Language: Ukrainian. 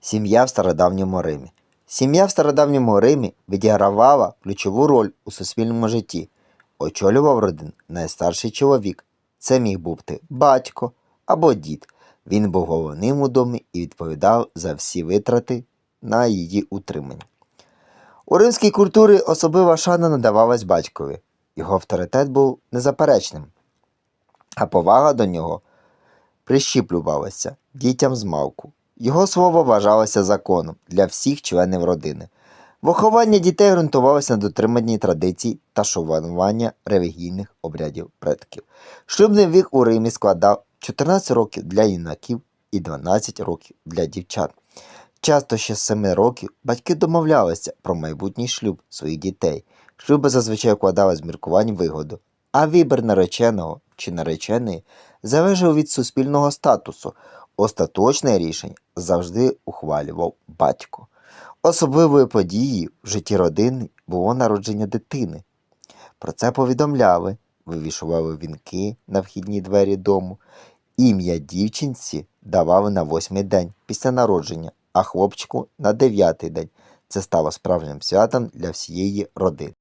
Сім'я в стародавньому Римі. Сім'я в стародавньому Римі відігравала ключову роль у суспільному житті. Очолював родин найстарший чоловік. Це міг бути батько або дід. Він був головним у домі і відповідав за всі витрати на її утримання. У римській культурі особлива шана надавалась батькові. Його авторитет був незаперечним, а повага до нього прищіплювалася дітям з малку. Його слово вважалося законом для всіх членів родини. Виховання дітей ґрунтувалося на дотриманні традицій та шанування релігійних обрядів предків. Шлюбний вік у Римі складав 14 років для юнаків і 12 років для дівчат. Часто ще з 7 років батьки домовлялися про майбутній шлюб своїх дітей. Шлюби зазвичай укладали з міркувань вигоду, а вибір нареченого чи нареченої залежав від суспільного статусу. Остаточне рішення завжди ухвалював батько. Особливою подією в житті родини було народження дитини. Про це повідомляли, вивішували вінки на вхідні двері дому. Ім'я дівчинці давали на восьмий день після народження, а хлопчику на дев'ятий день. Це стало справжнім святом для всієї родини.